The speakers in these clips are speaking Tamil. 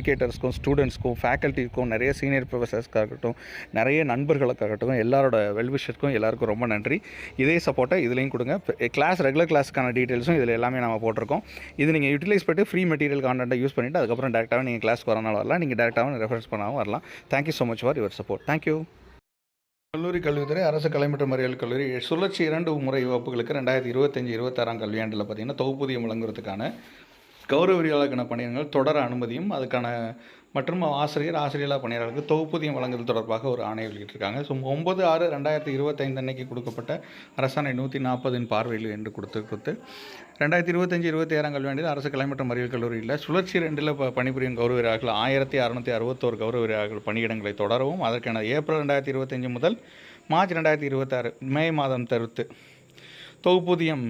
எஜுகேட்டர்ஸ்க்கும் ஸ்டூடெண்ட்ஸ்க்கும் ஃபேக்கல்ட்டிக்கும் நிறைய சீனியர் ப்ரொஃபஸர்ஸ்க்காக இருக்கட்டும் நிறைய நண்பர்களுக்காகட்டும் எல்லாரோட வெல்விஷருக்கும் எல்லாருக்கும் ரொம்ப நன்றி. இதே சப்போர்ட்டை இதுலேயும் கொடுங்க. கிளாஸ் ரெகுலர் கிளாஸ்க்கான டீட்டெயில்ஸும் இதில் எல்லாமே நம்ம போட்டிருக்கோம். இது நீங்கள் யூட்டிலைஸ் பண்ணிட்டு ஃப்ரீ மெட்டீரியல் கான்டென்ட்டை யூஸ் பண்ணிவிட்டு அதுக்கப்புறம் டேரெக்டாக நீங்கள் கிளாஸ்க்கு வரனால வரலாம். நீங்கள் டேரெக்டாகவும் ரெஃபரன்ஸ் பண்ணாமல் வரலாம். Thank you so much for your support thank you கல்லூரி கல்வித்துறை அரசு கலை மற்றும் அறிவியல் கல்லூரி சுழற்சி இரண்டு முறை வகுப்புகளுக்கு ரெண்டாயிரத்தி இருபத்தஞ்சி இருபத்தாறாம் கல்வியாண்டில் பார்த்தீங்கன்னா தொகுப்பூதியம் வழங்குறதுக்கான கௌரவ விரிவாளருக்கான பணியிடங்கள் தொடர அனுமதியும் அதுக்கான மற்றும் ஆசிரியர் ஆசிரியர்களாக பணியாளர்களுக்கு தொகுப்பூதியம் வழங்குதல் தொடர்பாக ஒரு ஆணை வெளியிட்டிருக்காங்க. ஸோ ஒம்பது ஆறு ரெண்டாயிரத்தி இருபத்தைந்து அன்னைக்கு கொடுக்கப்பட்ட அரசாணை நூற்றி நாற்பதின் பார்வையில் என்று கொடுத்து கொடுத்து ரெண்டாயிரத்தி இருபத்தஞ்சி இருபத்தி ஆறாம் கல்வியாண்டில் அரசு கலை மற்றும் அறிவியல் கல்லூரியில் சுழற்சி ரெண்டில் பணிபுரியும் கௌரவ ஆயிரத்தி அறுநூற்றி அறுபத்தோரு கௌரவ வீரர்கள் பணியிடங்களை தொடரவும் அதற்கான ஏப்ரல் ரெண்டாயிரத்தி இருபத்தஞ்சி முதல் மார்ச் ரெண்டாயிரத்தி இருபத்தாறு மே மாதம் தவிர்த்து தொகுப்பூதியம்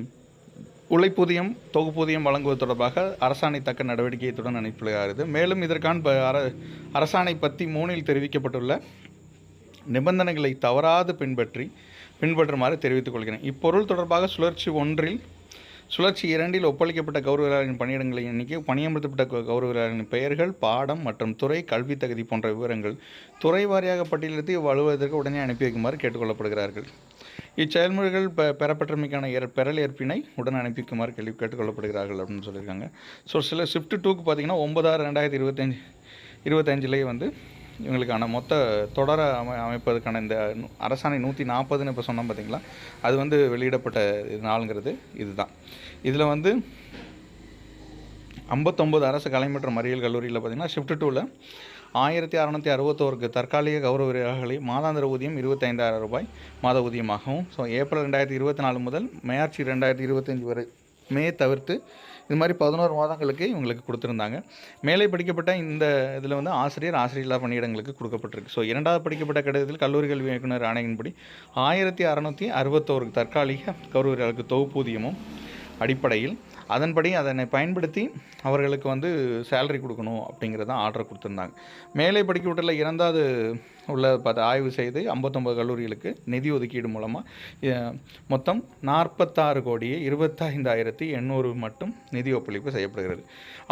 உழைப்பூதியம் தொகுப்பூதியம் வழங்குவது தொடர்பாக அரசாணை தக்க நடவடிக்கையத்துடன் அனுப்பியுள்ளது மேலும் இதற்கான ப- அர அரசாணை பத்தி மூணில் தெரிவிக்கப்பட்டுள்ள நிபந்தனைகளை தவறாது பின்பற்றி பின்பற்றுமாறு தெரிவித்துக் கொள்கிறேன். இப்பொருள் தொடர்பாக சுழற்சி ஒன்றில் சுழற்சி இரண்டில் ஒப்பளிக்கப்பட்ட கௌரவர்களின் பணியிடங்களின் எண்ணிக்கை பணியமர்த்தப்பட்ட கௌரவர்களின் பெயர்கள் பாடம் மற்றும் துறை கல்வி தகுதி போன்ற விவரங்கள் துறை வாரியாக பட்டியலிட்டு வலுவதற்கு உடனே அனுப்பி வைக்குமாறு கேட்டுக்கொள்ளப்படுகிறார்கள். இச்செயல்முறைகள் பெ பெறப்பட்டமைக்கான ஏற் பெறல் ஏற்பினை உடன் அனுப்பிக்குமாறு கேள்வி கேட்டுக்கொள்ளப்படுகிறார்கள் அப்படின்னு சொல்லியிருக்காங்க. ஸோ சில ஷிஃப்ட் டூக்கு பார்த்தீங்கன்னா ஒன்பதாறு ரெண்டாயிரத்தி இருபத்தஞ்சி இருபத்தஞ்சிலேயே வந்து இவங்களுக்கான மொத்த தொடர அமை அமைப்பதற்கான இந்த அரசாணை நூற்றி நாற்பதுன்னு இப்போ சொன்னோம் பார்த்தீங்களா? அது வந்து வெளியிடப்பட்ட இது நாளுங்கிறது இதுதான். இதில் வந்து ஐம்பத்தொம்பது அரசு கலை மற்றும் அறிவியல் கல்லூரியில் பார்த்தீங்கன்னா ஷிஃப்ட் டூவில் ஆயிரத்தி அறநூற்றி அறுபத்தோருக்கு தற்காலிக கௌரவ வீரர்களை மாதாந்திர ஊதியம் இருபத்தைந்தாயிரம் ரூபாய் மாத ஊதியமாகவும் ஸோ ஏப்ரல் ரெண்டாயிரத்தி இருபத்தி நாலு முதல் மார்ச் ரெண்டாயிரத்தி இருபத்தஞ்சி வரை மே தவிர்த்து இது மாதிரி பதினோரு மாதங்களுக்கு இவங்களுக்கு கொடுத்துருந்தாங்க. மேலே படிக்கப்பட்ட இந்த இதில் வந்து ஆசிரியர் ஆசிரியர்களா பணியிடங்களுக்கு கொடுக்கப்பட்டிருக்கு. ஸோ இரண்டாவது படிக்கப்பட்ட கடிதத்தில் கல்லூரி கல்வி இயக்குனர் ஆணையின்படி ஆயிரத்தி அறநூற்றி அறுபத்தோருக்கு தற்காலிக கௌரவர்களுக்கு தொகுப்பூதியமும் அடிப்படையில் அதன்படி அதனை பயன்படுத்தி அவர்களுக்கு வந்து சேலரி கொடுக்கணும் அப்படிங்கிறத ஆர்டர் கொடுத்துருந்தாங்க. மேலே படிக்கப்பட்டுள்ள இரண்டாவது உள்ள பார்த்து ஆய்வு செய்து ஐம்பத்தொம்பது கல்லூரிகளுக்கு நிதி ஒதுக்கீடு மூலமாக மொத்தம் நாற்பத்தாறு கோடியே இருபத்தைந்தாயிரத்தி எண்ணூறு மட்டும் நிதி ஒப்பளிப்பு செய்யப்படுகிறது.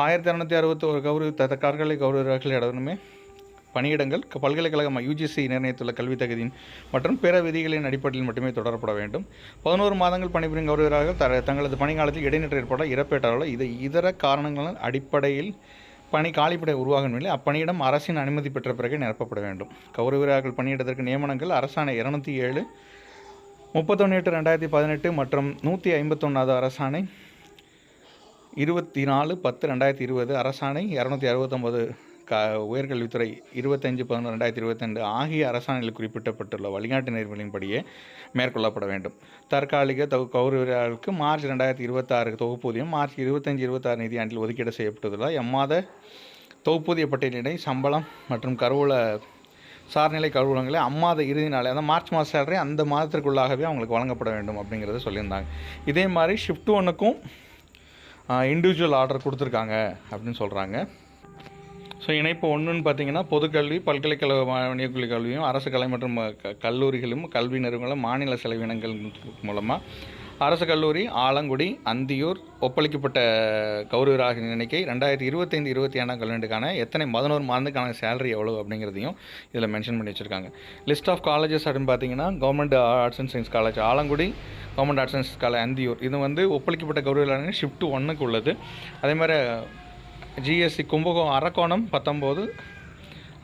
ஆயிரத்தி இரநூத்தி அறுபத்தோரு கௌரவ தற்காலிக கௌரவர்கள் இடமே பணியிடங்கள் பல்கலைக்கழகம் யூஜிசி நிர்ணயித்துள்ள கல்வித் தகுதியின் மற்றும் பிற விதிகளின் அடிப்படையில் மட்டுமே தொடரப்பட வேண்டும். பதினோரு மாதங்கள் பணிபுரியும் கௌரவர்கள் த தங்களது பணிக்காலத்தில் இடைநிற்ற ஏற்பட இறப்பேற்றாலோ இது இதர காரணங்களின் அடிப்படையில் பணி காலிப்படை உருவாகும் நிலை அப்பணியிடம் அரசின் அனுமதி பெற்ற பிறகு நிரப்பப்பட வேண்டும். கௌரவர்கள் பணியிடத்திற்கு நியமனங்கள் அரசாணை இருநூத்தி ஏழு முப்பத்தொன்று எட்டு ரெண்டாயிரத்தி பதினெட்டு மற்றும் நூற்றி ஐம்பத்தொன்னாவது அரசாணை இருபத்தி நாலு பத்து ரெண்டாயிரத்தி இருபது அரசாணை இரநூத்தி அறுபத்தொம்போது க உயர்கல்வித்துறை இருபத்தஞ்சு பதினொன்று ரெண்டாயிரத்தி இருபத்தெண்டு ஆகிய அரசாணையில் குறிப்பிட்டப்பட்டுள்ள வழிகாட்டு நெறிமுறையின்படியே மேற்கொள்ளப்பட வேண்டும். தற்காலிக தொகு கௌரவர்களுக்கு மார்ச் ரெண்டாயிரத்தி இருபத்தாறு தொகுப்பூதியம் மார்ச் இருபத்தஞ்சு இருபத்தாறு நிதியாண்டில் ஒதுக்கீடு செய்யப்பட்டுள்ள எம்மாத தொகுப்பூதிய பட்டியலினை சம்பளம் மற்றும் கருவூல சார்நிலை கருவூலங்களை அம்மாத இறுதி நாள் அதாவது மார்ச் மாத சேலரி அந்த மாதத்திற்குள்ளாகவே அவங்களுக்கு வழங்கப்பட வேண்டும் அப்படிங்கிறத சொல்லியிருந்தாங்க. இதே மாதிரி ஷிஃப்ட் ஒன்றுக்கும் இண்டிவிஜுவல் ஆர்டர் கொடுத்துருக்காங்க அப்படின்னு சொல்கிறாங்க ஸோ இணைப்பு ஒன்றுன்னு பார்த்தீங்கன்னா பொதுக்கல்வி பல்கலைக்கழக மானியக்குழு கல்வியும் அரசு கலை மற்றும் க- கல்லூரிகளும் கல்வி நிறுவனங்களும் மாநில செலவினங்கள் மூலமாக அரசு கல்லூரி ஆலங்குடி அந்தியூர் ஒப்பளிக்கப்பட்ட கௌரவராக எண்ணிக்கை ரெண்டாயிரத்தி இருபத்தைந்து இருபத்தி ஏழாம் கல்வியாண்டுக்கான எத்தனை பதினோரு மாதத்துக்கான சேலரி எவ்வளோ அப்படிங்கிறதையும் இதில் மென்ஷன் பண்ணி வச்சுருக்காங்க. லிஸ்ட் ஆஃப் காலேஜஸ் அப்படின்னு பார்த்தீங்கன்னா government arts and science college Alangudi government arts and science college Anthiyur. இது வந்து ஒப்பளிக்கப்பட்ட கௌரவராக ஷிஃப்ட் ஒன்றுக்கு உள்ளது. அதே மாதிரி ஜிஎஸ்சி கும்பகோணம் அரக்கோணம் பத்தொம்போது.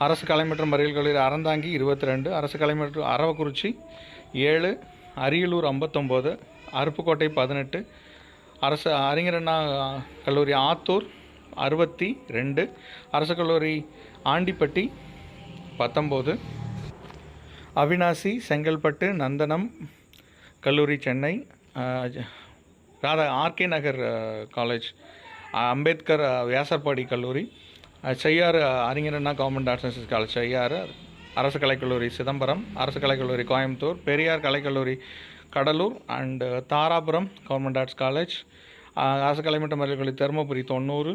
அரசு கலை மற்றும் அறிவியல் கல்லூரி அறந்தாங்கி இருபத்தி ரெண்டு அரசு கலை மற்றும் அரவக்குறிச்சி ஏழு. அரியலூர் ஐம்பத்தொம்போது. அருப்புக்கோட்டை பதினெட்டு. அரசு அறிஞர் அண்ணா கல்லூரி ஆத்தூர் அறுபத்தி ரெண்டு அரசு கல்லூரி ஆண்டிப்பட்டி பத்தொம்போது. அவினாசி செங்கல்பட்டு நந்தனம் கல்லூரி சென்னை ராதா ஆர்கே நகர் காலேஜ். அம்பேத்கர் வியாசர்பாடி கல்லூரி Cheyyar Arignar Anna government arts and science college Cheyyar அரசு கலைக்கல்லூரி சிதம்பரம் அரசு கலைக்கல்லூரி கோயம்புத்தூர் பெரியார் கலைக்கல்லூரி Cuddalore and Dharapuram government arts college அரசு கலை மற்றும் கல்லூரி தருமபுரி தொண்ணூறு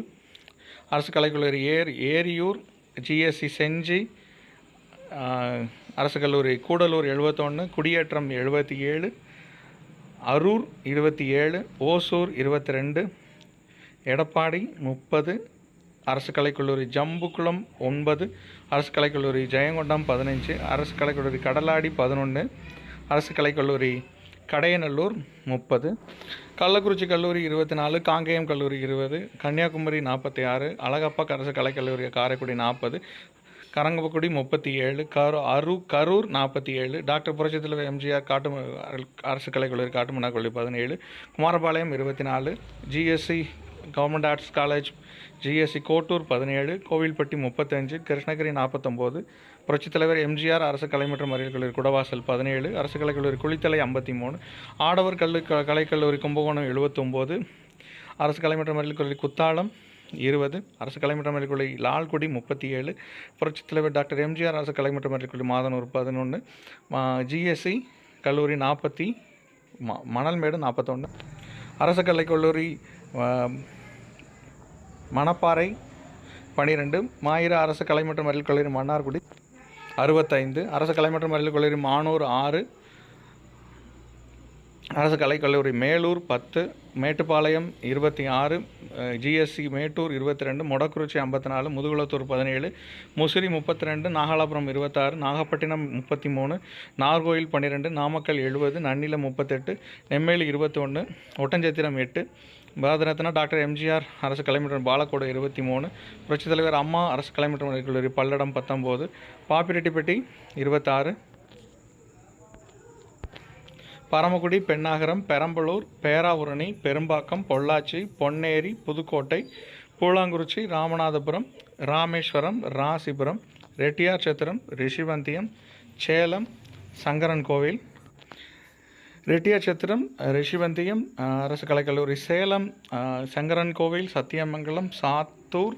அரசு கலைக்கல்லூரி ஏர் ஏரியூர் ஜிஎஸ்சி செஞ்சி அரசு கல்லூரி கூடலூர் எழுபத்தொன்று குடியேற்றம் எழுபத்தி ஏழு அரூர் இருபத்தி ஏழு ஓசூர் இருபத்தி ரெண்டு எடப்பாடி முப்பது அரசு கலைக்கல்லூரி ஜம்புக்குளம் ஒன்பது அரசு கலைக்கல்லூரி ஜெயங்கொண்டம் பதினஞ்சு அரசு கலைக்கல்லூரி கடலாடி பதினொன்று அரசு கலைக்கல்லூரி கடையநல்லூர் முப்பது கள்ளக்குறிச்சி கல்லூரி இருபத்தி நாலு காங்கேயம் கல்லூரி இருபது கன்னியாகுமரி நாற்பத்தி ஆறு அழகப்பா அரசு கலைக்கல்லூரி காரைக்குடி நாற்பது கரங்கப்பக்குடி முப்பத்தி ஏழு கரு அரு கரூர் நாற்பத்தி ஏழு டாக்டர் புரட்சித்தலைவர் எம்ஜிஆர் காட்டு அரசு கலைக்கல்லூரி காட்டுமன்னார் பதினேழு குமாரபாளையம் இருபத்தி நாலு GSC government arts college GSC Kottur பதினேழு கோவில்பட்டி முப்பத்தஞ்சு கிருஷ்ணகிரி நாற்பத்தொம்போது புரட்சித் தலைவர் எம்ஜிஆர் அரசு கலை மற்றும் அறிவியல் கல்லூரி குடவாசல் பதினேழு அரசு கலைக்கல்லூரி குளித்தலை ஐம்பத்தி மூணு ஆடவர் கல்லு க- கலைக்கல்லூரி கும்பகோணம் எழுபத்தொம்போது அரசு கலை மற்றும் அறிவியல் கல்லூரி குத்தாலம் இருபது அரசு கலை மற்றும் அறிவியல் கல்லூரி லால்குடி முப்பத்தி ஏழு புரட்சித் தலைவர் டாக்டர் எம்ஜிஆர் அரசு கலை மற்றும் அறிவியல் கல்லூரி மாதனூர் பதினொன்று ஜிஎஸ்சி கல்லூரி நாற்பத்தி ம மணல்மேடு நாற்பத்தொன்று அரசு கலை கல்லூரி மணப்பாறை பனிரெண்டு மாயிர அரசு கலை மற்றும் அறிவியல் கல்லூரி மன்னார்குடி அறுபத்தைந்து அரசு கலை மற்றும் அறிவியல் கல்லூரி மானூர் ஆறு அரசு கலைக்கல்லூரி மேலூர் பத்து மேட்டுப்பாளையம் இருபத்தி ஆறு ஜிஎஸ்சி மேட்டூர் இருபத்தி ரெண்டு மொடக்குறிச்சி ஐம்பத்தி நாலு முதுகுளத்தூர் பதினேழு முசிறி முப்பத்தி ரெண்டு நாகலாபுரம் இருபத்தாறு நாகப்பட்டினம் முப்பத்தி மூணு நார்கோயில் பன்னிரெண்டு நாமக்கல் எழுபது நன்னிலம் முப்பத்தெட்டு நெம்மேலி இருபத்தொன்று ஒட்டஞ்சத்திரம் எட்டு பாரதரத்னா டாக்டர் எம்ஜிஆர் அரசு கலைமற்றம் பாலக்கோடு இருபத்தி மூணு புரட்சித் தலைவர் அம்மா அரசு கலைமற்றம் கல்லூரி பல்லடம் பத்தொம்போது பாப்பிரெட்டிப்பட்டி இருபத்தாறு பரமக்குடி பெண்ணாகரம் பெரம்பலூர் பேராவூரணி பெரும்பாக்கம் பொள்ளாச்சி பொன்னேரி புதுக்கோட்டை பூலாங்குறிச்சி ராமநாதபுரம் ராமேஸ்வரம் ராசிபுரம் ரெட்டியார் சத்திரம் ரிஷிவந்தியம் சேலம் சங்கரன் கோவில் ரெட்டியார்சத்திரம் ரிஷிவந்தியம் அரசு கலைக்கல்லூரி சேலம் சங்கரன் கோவில் சத்தியமங்கலம் சாத்தூர்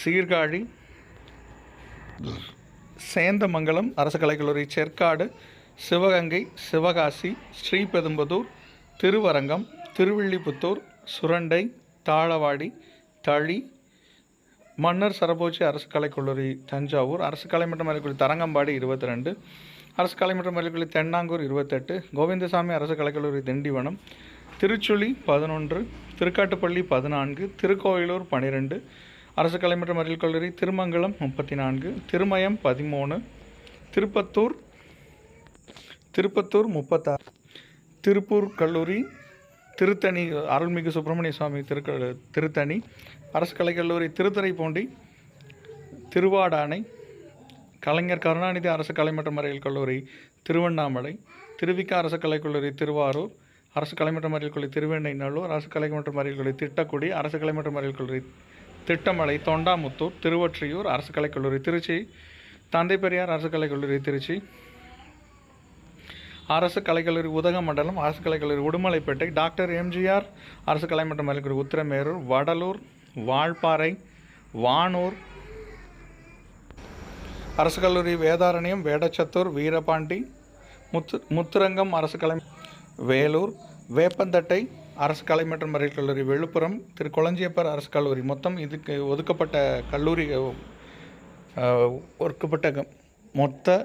சீர்காழி சேந்தமங்கலம் அரசு கலைக்கல்லூரி செற்காடு சிவகங்கை சிவகாசி ஸ்ரீபெரும்புதூர் திருவரங்கம் திருவில்லிபுத்தூர் சுரண்டை தாளவாடி தளி மன்னர் சரபோஜி அரசு கலைக்கல்லூரி தஞ்சாவூர் அரசு கலை மற்றும் தரங்கம்பாடி இருபத்தி ரெண்டு அரசு கலை மற்றும் பள்ளிக்கல்லூரி தென்னாங்கூர் இருபத்தெட்டு கோவிந்தசாமி அரசு கலைக்கல்லூரி திண்டிவனம் திருச்சுழி பதினொன்று திருக்காட்டுப்பள்ளி பதினான்கு திருக்கோயிலூர் பன்னிரெண்டு அரசு கலை மற்றும் அறிவியல் கல்லூரி திருமங்கலம் முப்பத்தி நான்கு திருமயம் பதிமூணு திருப்பத்தூர் திருப்பத்தூர் முப்பத்தாறு திருப்பூர் கல்லூரி திருத்தணி அருள்மிகு சுப்பிரமணிய சுவாமி திருக்க திருத்தணி அரசு கலைக்கல்லூரி திருத்துறைப்பூண்டி திருவாடானை கலைஞர் கருணாநிதி அரசு கலை மற்றும் அறிவியல் கல்லூரி திருவண்ணாமலை திருவிக்கா அரசு கலைக்கல்லூரி திருவாரூர் அரசு கலை மற்றும் அறிவியல் கல்லூரி திருவெண்ணைநல்லூர் அரசு கலை மற்றும் அறிவியல் கல்லூரி திட்டக்குடி அரசு கலை மற்றும் அறிவியல் கல்லூரி திட்டமலை தொண்டாமுத்தூர் திருவொற்றியூர் அரசு கலைக்கல்லூரி திருச்சி தந்தை பெரியார் அரசு கலைக்கல்லூரி திருச்சி அரசு கலைக்கல்லூரி உதகமண்டலம் அரசு கலைக்கல்லூரி உடுமலைப்பேட்டை டாக்டர் எம்ஜிஆர் அரசு கலை மற்றும் கல்லூரி உத்திரமேரூர் வடலூர் வால்பாறை வானூர் அரசு கல்லூரி வேதாரண்யம் வேடச்சத்தூர் வீரபாண்டி முத்து முத்துரங்கம் அரசு கலை வேலூர் வேப்பந்தட்டை அரசு கலை மற்றும் அறிவியல் கல்லூரி விழுப்புரம் திரு. கொளஞ்சியப்பர் அரசு கல்லூரி. மொத்தம் இதுக்கு ஒதுக்கப்பட்ட கல்லூரி ஒர்க்கப்பட்ட ஒதுக்கப்பட்ட மொத்த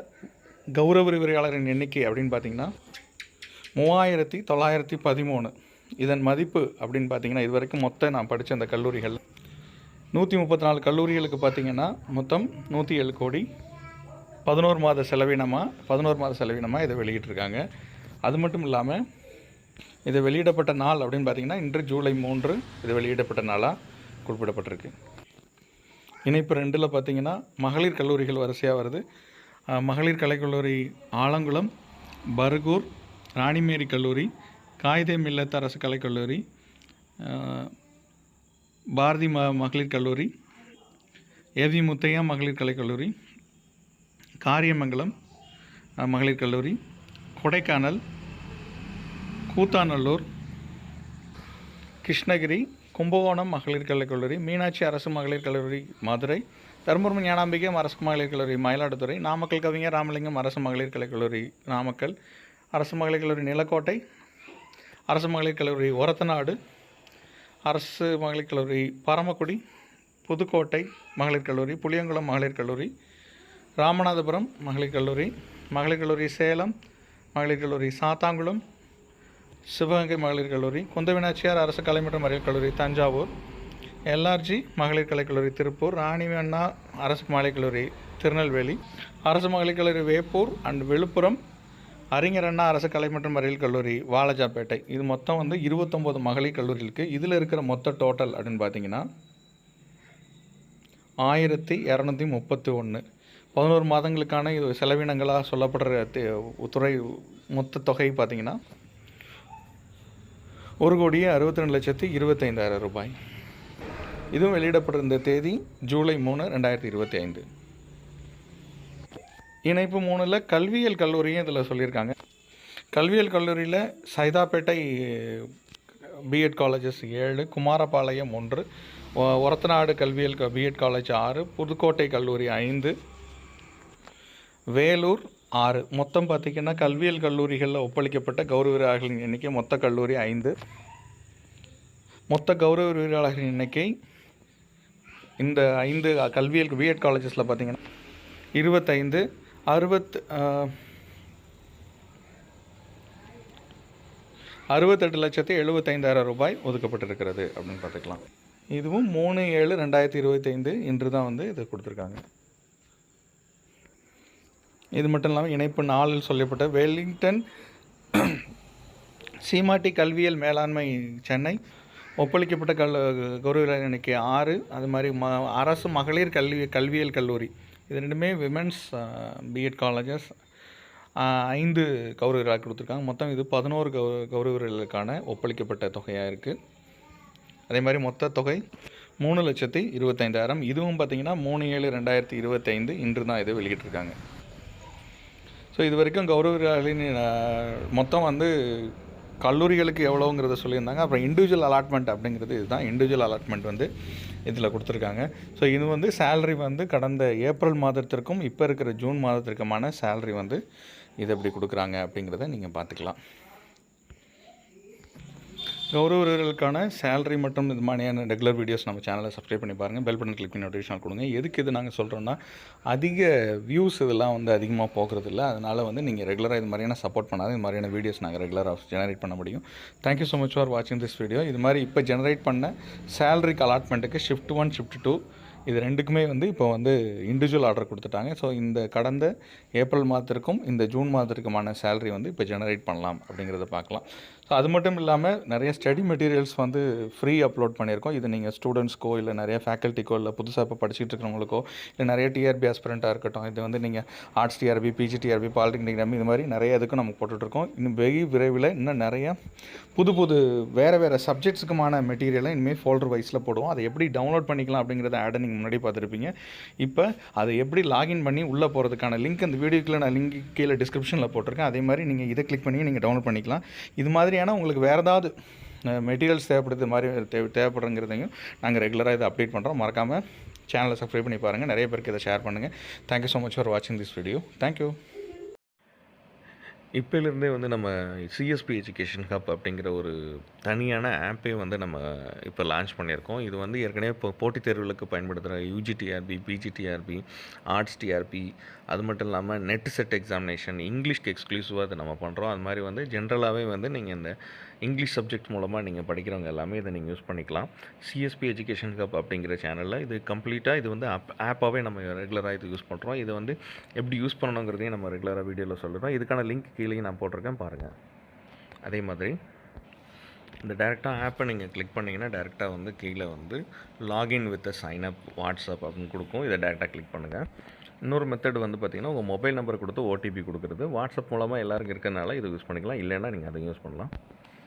கௌரவ விரிவுரையாளரின் எண்ணிக்கை அப்படின்னு பார்த்தீங்கன்னா மூவாயிரத்தி தொள்ளாயிரத்தி பதிமூணு. இதன் மதிப்பு அப்படின்னு பார்த்தீங்கன்னா இது வரைக்கும் மொத்தம் நான் படித்த அந்த கல்லூரிகள் நூற்றி முப்பத்தி நாலு கல்லூரிகளுக்கு பார்த்தீங்கன்னா மொத்தம் நூற்றி ஏழு கோடி. பதினோரு மாத செலவினமாக பதினோரு மாத செலவினமாக இதை வெளியிட்டிருக்காங்க. அது மட்டும் இல்லாமல் இது வெளியிடப்பட்ட நாள் அப்படின்னு பார்த்தீங்கன்னா இன்று ஜூலை மூன்று இது வெளியிடப்பட்ட நாளாக குறிப்பிடப்பட்டிருக்கு. இணைப்பு ரெண்டில் பார்த்திங்கன்னா மகளிர் கல்லூரிகள் வரிசையாக வருது. மகளிர் கலைக்கல்லூரி ஆலங்குளம் பர்கூர் ராணிமேரி கல்லூரி காயிதே மில்லத் அரசு கலைக்கல்லூரி பாரதி ம மகளிர் கல்லூரி ஏவி முத்தையா மகளிர் கலைக்கல்லூரி காரியமங்கலம் மகளிர் கல்லூரி கொடைக்கானல் கூத்தாநல்லூர் கிருஷ்ணகிரி கும்பகோணம் மகளிர் கலைக்கல்லூரி மீனாட்சி அரசு மகளிர் கல்லூரி மதுரை தருமபுரம் ஞானாம்பிகம் அரசு மகளிர் கல்லூரி மயிலாடுதுறை நாமக்கல் கவிஞர் ராமலிங்கம் அரசு மகளிர் கலைக்கல்லூரி நாமக்கல் அரசு மகளிர் கல்லூரி நிலக்கோட்டை அரசு மகளிர் கல்லூரி ஒரத்தநாடு அரசு மகளிர் கல்லூரி பரமக்குடி புதுக்கோட்டை மகளிர் கல்லூரி புளியங்குளம் மகளிர் கல்லூரி ராமநாதபுரம் மகளிர் கல்லூரி மகளிர் கல்லூரி சேலம் மகளிர் கல்லூரி சாத்தாங்குளம் சிவகங்கை மகளிர் கல்லூரி குந்தவினாச்சியார் அரசு கலை மற்றும் அறிவியல் கல்லூரி தஞ்சாவூர் எல்ஆர்ஜி மகளிர் கலைக் கல்லூரி திருப்பூர் ராணி அண்ணா அரசு மகளிர் கல்லூரி திருநெல்வேலி அரசு மகளிர் கல்லூரி வேப்பூர் அண்ட் விழுப்புரம் அறிஞர் அண்ணா அரசு கலை மற்றும் அறிவியல் கல்லூரி வாலாஜாப்பேட்டை. இது மொத்தம் வந்து இருபத்தொம்போது மகளிர் கல்லூரி இருக்குது இதில் இருக்கிற மொத்த டோட்டல் அப்படின்னு பார்த்தீங்கன்னா ஆயிரத்தி இரநூத்தி முப்பத்தி ஒன்று பதினோரு மாதங்களுக்கான இது செலவினங்களாக சொல்லப்படுற துறை மொத்த தொகை பார்த்தீங்கன்னா ஒரு கோடியே அறுபத்தி ரெண்டு லட்சத்தி இருபத்தைந்தாயிரம் ரூபாய். இதுவும் வெளியிடப்பட்டிருந்த தேதி ஜூலை மூணு ரெண்டாயிரத்தி இருபத்தி ஐந்து. இணைப்பு மூணில் கல்வியியல் கல்லூரியும் இதில் சொல்லியிருக்காங்க. கல்வியியல் கல்லூரியில் சைதாப்பேட்டை பிஎட் காலேஜஸ் ஏழு குமாரபாளையம் ஒன்று ஒரத்தநாடு கல்வியியல் பிஎட் காலேஜ் ஆறு புதுக்கோட்டை கல்லூரி ஐந்து வேலூர் ஆறு. மொத்தம் பார்த்திங்கன்னா கல்வியியல் கல்லூரிகளில் ஒப்பளிக்கப்பட்ட கௌரவ வீரர்களின் எண்ணிக்கை மொத்த கல்லூரி ஐந்து. மொத்த கௌரவ வீராளர்களின் எண்ணிக்கை இந்த ஐந்து கல்வியல் பிஎட் காலேஜஸில் பார்த்தீங்கன்னா இருபத்தைந்து. அறுபத் அறுபத்தெட்டு லட்சத்தி எழுபத்தைந்தாயிரம் ரூபாய் ஒதுக்கப்பட்டிருக்கிறது அப்படின்னு பார்த்துக்கலாம். இதுவும் மூணு ஏழு ரெண்டாயிரத்தி இருபத்தைந்து இன்று தான் வந்து இது கொடுத்துருக்காங்க. இது மட்டும் இல்லாமல் இணைப்பு நாளில் சொல்லப்பட்ட வெல்லிங்டன் சீமாட்டி கல்வியியல் மேலாண்மை சென்னை ஒப்பளிக்கப்பட்ட கல் கௌரவ எண்ணிக்கை ஆறு அது மாதிரி ம அரசு மகளிர் கல்வி கல்வியியல் கல்லூரி இது ரெண்டுமே விமென்ஸ் பிஎட் காலேஜஸ் ஐந்து கௌரவர்களாக கொடுத்துருக்காங்க. மொத்தம் இது பதினோரு கௌ கௌரவர்களுக்கான ஒப்பளிக்கப்பட்ட தொகையாக இருக்குது அதே மாதிரி மொத்த தொகை மூணு லட்சத்தி இருபத்தைந்தாயிரம். இதுவும் பார்த்திங்கன்னா மூணு ஏழு ரெண்டாயிரத்தி இருபத்தைந்து இன்று தான் இது வெளியிட்டிருக்காங்க. ஸோ இது வரைக்கும் கௌரவர்களின் மொத்தம் வந்து கல்லூரிகளுக்கு எவ்வளோங்கிறத சொல்லியிருந்தாங்க. அப்புறம் இண்டிவிஜுவல் அலாட்மெண்ட் அப்படிங்கிறது இதுதான். இண்டிவிஜுவல் அலாட்மெண்ட் வந்து இதில் கொடுத்துருக்காங்க. ஸோ இது வந்து சேலரி வந்து கடந்த ஏப்ரல் மாதத்திற்கும் இப்போ இருக்கிற ஜூன் மாதத்திற்குமான சேலரி வந்து இது எப்படி கொடுக்குறாங்க அப்படிங்கிறத நீங்கள் பார்த்துக்கலாம். கௌரவர்களுக்கான சேலரி மற்றும் இது மாதிரியான ரெகுலர் வீடியோஸ் நம்ம சேனலை சப்ஸ்கிரைப் பண்ணி பாருங்கள் பெல் பட்டன் கிளிக் பண்ணி நோட்டிஃபிகேஷன் கொடுங்க. எதுக்கு இது நாங்கள் சொல்கிறோன்னா அதிக வியூஸ் இதெல்லாம் வந்து அதிகமாக போகிறது இல்லை. அதனால் வந்து நீங்கள் ரெகுலராக இது மாதிரியான சப்போர்ட் பண்ணாத இது மாதிரியான வீடியோஸ் நாங்கள் ரெகுலராக ஜெனரேட் பண்ண முடியும். Thank you so much for வாட்சிங் திஸ் வீடியோ இது மாதிரி இப்போ ஜெனரேட் பண்ண சேலரிக்கு அலாட்மெண்ட்டுக்கு ஷிஃப்ட் ஒன் ஷிஃப்ட் டூ இது ரெண்டுக்குமே வந்து இப்போ வந்து இண்டிவிஜுவல் ஆர்டர் கொடுத்துட்டாங்க. ஸோ இந்த கடந்த ஏப்ரல் மாதத்திற்கும் இந்த ஜூன் மாதத்திற்குமான சேலரி வந்து இப்போ ஜெனரேட் பண்ணலாம் அப்படிங்கிறத பார்க்கலாம். ஸோ அது மட்டும் இல்லாமல் நிறைய ஸ்டடி மெட்டீரியல்ஸ் வந்து ஃப்ரீ அப்லோட் பண்ணியிருக்கோம். இது நீங்கள் ஸ்டூடெண்ட்ஸ்க்கோ இல்லை நிறைய ஃபேக்கல்ட்டிக்கோ இல்லை புதுசாக இப்போ படிச்சுட்டு இருக்கிறவங்களுக்கோ இல்லை நிறைய டிஆர்பி ஆஸ்பிரண்ட்டாக இருக்கட்டும் இது வந்து நீங்கள் arts TRB PG TRB polytechnic TRB இது மாதிரி நிறைய இதுக்கு நம்ம போட்டுட்ருக்கோம். இன்னும் வெகு விரைவில் இன்னும் நிறைய புது புது வேறு வேறு சப்ஜெக்ட்ஸுக்குமான மெட்டீரியலை இனிமேல் ஃபோல்டர் வைஸில் போடுவோம். அதை எப்படி டவுன்லோட் பண்ணிக்கலாம் அப்படிங்கிறத ஆடை நீங்கள் முன்னாடி பார்த்துருப்பீங்க. இப்போ அதை எப்படி லாகின் பண்ணி உள்ளே போகிறதுக்கான லிங்க் அந்த வீடியோக்கில் நான் லிங்க் கீழே டிஸ்கிரிப்ஷனில் போட்டிருக்கேன். அதே மாதிரி நீங்கள் இதை கிளிக் பண்ணி நீங்கள் டவுன்லோட் பண்ணிக்கலாம். இது மாதிரி மாதிரியான உங்களுக்கு வேறு ஏதாவது மெட்டீரியல்ஸ் தேவைப்படுது மாதிரி தேவை தேவைப்படுறங்கிறதையும் நாங்கள் ரெகுலராக இதை அப்டேட் பண்ணுறோம் மறக்காமல் சேனலை சப்ஸ்கிரைப் பண்ணி பாருங்கள் நிறைய பேருக்கு இதை ஷேர் பண்ணுங்கள் thank you so much for வாட்சிங் திஸ் வீடியோ தேங்க்யூ இப்போலேருந்தே வந்து நம்ம சிஎஸ்பி எஜுகேஷன் ஹப் அப்படிங்கிற ஒரு தனியான ஆப்பே வந்து நம்ம இப்போ லான்ச் பண்ணியிருக்கோம். இது வந்து ஏற்கனவே இப்போ போட்டித் தேர்வுகளுக்கு பயன்படுத்துகிற யூஜிடிஆர்பி பிஜிடிஆர்பி ஆர்ட்ஸ் டிஆர்பி அது மட்டும் இல்லாமல் நெட் செட் எக்ஸாமினேஷன் இங்கிலீஷ்க்கு எக்ஸ்க்ளூசிவாக இதை நம்ம பண்ணுறோம் அது மாதிரி வந்து ஜென்ரலாகவே வந்து நீங்கள் இந்த இங்கிலீஷ் சப்ஜெக்ட் மூலமாக நீங்கள் படிக்கிறவங்க எல்லாமே இதை நீங்கள் யூஸ் பண்ணிக்கலாம். சிஎஸ்பி எஜுகேஷன் ஹப் அப்படிங்கிற சேனலில் இது கம்ப்ளீட்டாக இது வந்து ஆப் ஆப்பாகவே நம்ம ரெகுலராக இது யூஸ் பண்ணுறோம் இதை வந்து எப்படி யூஸ் பண்ணணுங்கிறதையும் நம்ம ரெகுலராக வீடியோவில் சொல்லுறோம் இதுக்கான லிங்க் கீழேயும் நான் போட்டிருக்கேன் பாருங்கள் அதே மாதிரி இந்த டேரெக்டாக ஆப்பை நீங்கள் கிளிக் பண்ணிங்கன்னா டேரெக்டாக வந்து கீழே வந்து login with sign up WhatsApp அப்படின்னு கொடுக்கும். இதை டேரெக்டாக கிளிக் பண்ணுங்கள் இன்னொரு மெத்தட் வந்து பார்த்திங்கன்னா உங்கள் மொபைல் நம்பர் கொடுத்து ஓடிபி கொடுக்குறது. வாட்ஸ்அப் மூலமாக எல்லாருக்கும் இருக்கிறனால இது யூஸ் பண்ணிக்கலாம். இல்லைன்னா நீங்கள் அதை யூஸ் பண்ணலாம்.